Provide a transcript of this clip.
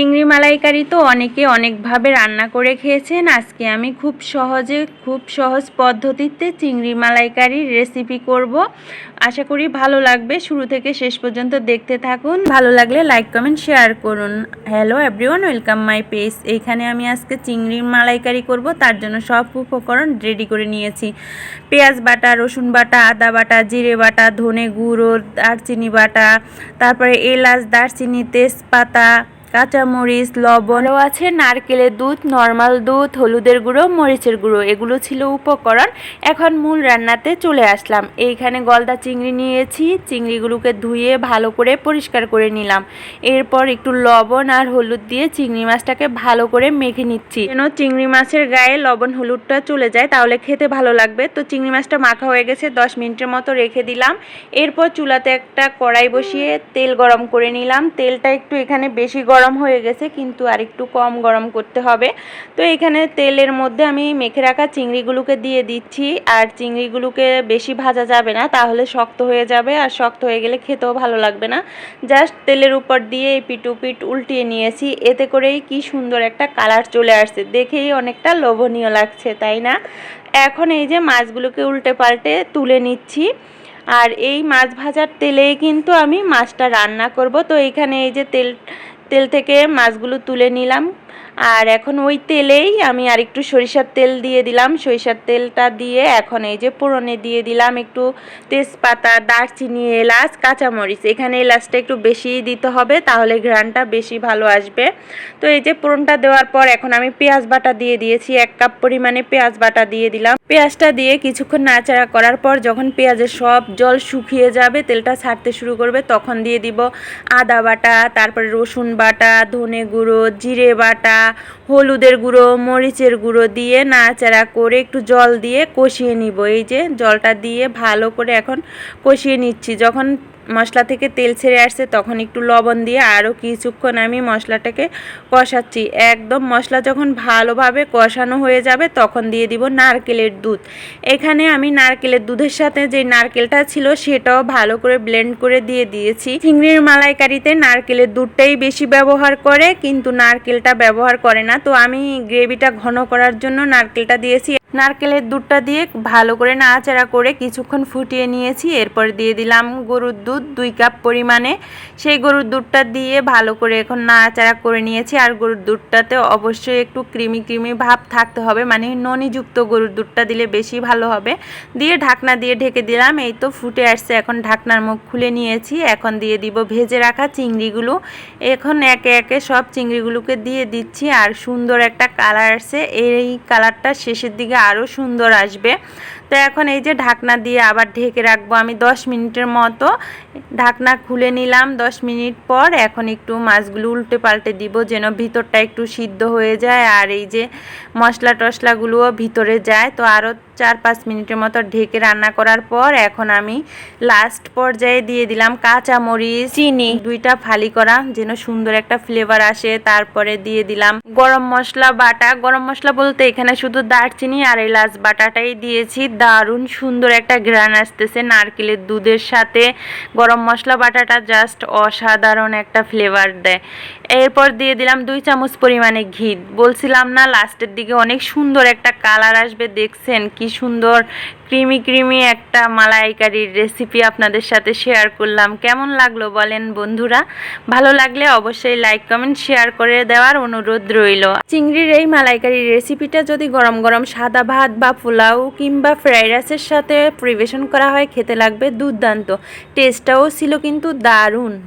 চিংড়ি মালাইকারি তো অনেকে অনেকভাবে রান্না করে খেয়েছেন। আজকে আমি খুব সহজে, খুব সহজ পদ্ধতিতে চিংড়ি মালাইকারির রেসিপি করব। আশা করি ভালো লাগবে। শুরু থেকে শেষ পর্যন্ত দেখতে থাকুন। ভালো লাগলে লাইক কমেন্ট শেয়ার করুন। Hello everyone welcome my page এইখানে আমি আজকে চিংড়ির মালাইকারি করব। তার জন্য সব উপকরণ রেডি করে নিয়েছি। পেঁয়াজ বাটা, রসুন বাটা, আদা বাটা, জিরে বাটা, ধনে গুঁড়ো, দারচিনি বাটা, তারপরে এলাচ, দারচিনি, তেজপাতা কাঁচামরিচ লবণও আছে নারকেলের দুধ, নর্মাল দুধ, হলুদের গুঁড়ো, মরিচের গুঁড়ো। এগুলো ছিল উপকরণ। এখন মূল রান্নাতে চলে আসলাম। এইখানে গলদা চিংড়ি নিয়েছি। চিংড়িগুলোকে ধুয়ে ভালো করে পরিষ্কার করে নিলাম। এরপর একটু লবণ আর হলুদ দিয়ে চিংড়ি মাছটাকে ভালো করে মেখে নিচ্ছি। যেন চিংড়ি মাছের গায়ে লবণ হলুদটা চলে যায়, তাহলে খেতে ভালো লাগবে। তো চিংড়ি মাছটা মাখা হয়ে গেছে, দশ মিনিটের মতো রেখে দিলাম। এরপর চুলাতে একটা কড়াই বসিয়ে তেল গরম করে নিলাম। তেলটা একটু এখানে বেশি গরম গরম হয়ে গেছে, কিন্তু আর একটু কম গরম করতে হবে। তো এখানে তেলের মধ্যে আমি মেখে রাখা চিংড়িগুলোকে দিয়ে দিচ্ছি। আর চিংড়িগুলোকে বেশি ভাজা যাবে না, তাহলে শক্ত হয়ে যাবে। আর শক্ত হয়ে গেলে খেতেও ভালো লাগবে না। জাস্ট তেলের উপর দিয়ে এই পিটুপিট উল্টিয়ে নিয়েছি। এতে করেই কি সুন্দর একটা কালার চলে আসছে। দেখেই অনেকটা লোভনীয় লাগছে, তাই না? এখন এই যে মাছগুলোকে উল্টে পাল্টে তুলে নিচ্ছি। আর এই মাছ ভাজার তেলেই কিন্তু আমি মাছটা রান্না করব। তো এখানে এই যে তেল তেল থেকে মাছগুলো তুলে নিলাম। আর এখন ওই তেলেই আমি আর একটু সরিষার তেল দিয়ে দিলাম। সরিষার তেলটা দিয়ে এখন এই যে পোড়নে দিয়ে দিলাম একটু তেজপাতা, দারচিনি, এলাচ, কাঁচামরিচ। এখানে এলাচটা একটু বেশি দিতে হবে, তাহলে ঘ্রানটা বেশি ভালো আসবে। তো এই যে পোড়নটা দেওয়ার পর এখন আমি পেঁয়াজ বাটা দিয়ে দিয়েছি, এক কাপ পরিমাণে পেঁয়াজ বাটা দিয়ে দিলাম। পেঁয়াজটা দিয়ে কিছুক্ষণ নাচাড়া করার পর যখন পেঁয়াজের সব জল শুকিয়ে যাবে, তেলটা ছাড়তে শুরু করবে, তখন দিয়ে দিব আদা বাটা, তারপরে রসুন বাটা, ধনে গুঁড়ো, জিরে বাটা হলুদের গুঁড়ো, মরিচের গুঁড়ো দিয়ে নাড়াচাড়া করে একটু জল দিয়ে কষিয়ে নিব। এই যে জলটা দিয়ে ভালো করে এখন কষিয়ে নিচ্ছি। যখন মশলা থেকে তেল ছেড়ে আসছে, তখন একটু লবণ দিয়ে আরও কিছুক্ষণ আমি মশলাটাকে কষাচ্ছি। একদম মশলা যখন ভালোভাবে কষানো হয়ে যাবে, তখন দিয়ে দিব নারকেলের দুধ। এখানে আমি নারকেলের দুধের সাথে যে নারকেলটা ছিল, সেটাও ভালো করে ব্লেন্ড করে দিয়ে দিয়েছি। চিংড়ির মালাইকারিতে নারকেলের দুধটাই বেশি ব্যবহার করে, কিন্তু নারকেলটা ব্যবহার করে না। তো আমি গ্রেভিটা ঘন করার জন্য নারকেলটা দিয়েছি। নারকেলের দুধটা দিয়ে ভালো করে নাড়াচাড়া করে কিছুক্ষণ ফুটিয়ে নিয়েছি। এরপর দিয়ে দিলাম গরুর দুধ দুই কাপ পরিমাণে। সেই গরুর দুধটা দিয়ে ভালো করে এখন নাড়াচাড়া করে নিয়েছি। আর গরুর দুধটাতে অবশ্যই একটু ক্রিমি ক্রিমি ভাব থাকতে হবে মানে ননিযুক্ত গরুর দুধটা দিলে বেশি ভালো হবে। দিয়ে ঢাকনা দিয়ে ঢেকে দিলাম, এই তো ফুটে আসছে। এখন ঢাকনার মুখ খুলে নিয়েছি। এখন দিয়ে দিব ভেজে রাখা চিংড়িগুলো। এখন একে একে সব চিংড়িগুলোকে দিয়ে দিচ্ছি। আর সুন্দর একটা কালার আসছে। এই কালারটা শেষের দিকে আরও সুন্দর আসবে। তো এখন এই যে ঢাকনা দিয়ে আবার ঢেকে রাখব আমি দশ মিনিটের মতো। ঢাকনা খুলে নিলাম, দশ মিনিট পর এখন একটু মাছগুলো উল্টে পাল্টে দিব যেন ভিতরটা একটু সিদ্ধ হয়ে যায় আর এই যে মশলা টশলাগুলোও ভিতরে যায়। তো আরও চার পাঁচ মিনিটের মতো ঢেকে রান্না করার পর এখন আমি লাস্ট পর্যায়ে দিয়ে দিলাম কাঁচা মরিচ চিনি। দুইটা ফালি করা যেন সুন্দর একটা ফ্লেভার আসে। তারপরে দিয়ে দিলাম গরম মশলা বাটা। গরম মশলা বলতে এখানে শুধু দারচিনি আর এলাচ বাটাটাই দিয়েছি। দারুণ সুন্দর একটা ঘ্রাণ আসতেছে নারকেলের দুধের সাথে। গরম মশলা বাটাটা জাস্ট অসাধারণ একটা ফ্লেভার দেয়। এরপর দিয়ে দিলাম দুই চামচ পরিমাণে ঘি। বলছিলাম না লাস্টের দিকে অনেক সুন্দর একটা কালার আসবে দেখছেন কি সুন্দর, ক্রিমি ক্রিমি একটা মালাইকারির রেসিপি আপনাদের সাথে শেয়ার করলাম। কেমন লাগল বলেন বন্ধুরা? ভালো লাগলে অবশ্যই লাইক কমেন্ট শেয়ার করে দেওয়ার অনুরোধ রইল। চিংড়ির এই মালাইকারির রেসিপিটা যদি গরম গরম সাদা ভাত বা পোলাও কিংবা ফ্রাইড রাইসের সাথে পরিবেশন করা হয়, খেতে লাগবে দুর্দান্ত। টেস্টটাও ছিল কিন্তু দারুণ।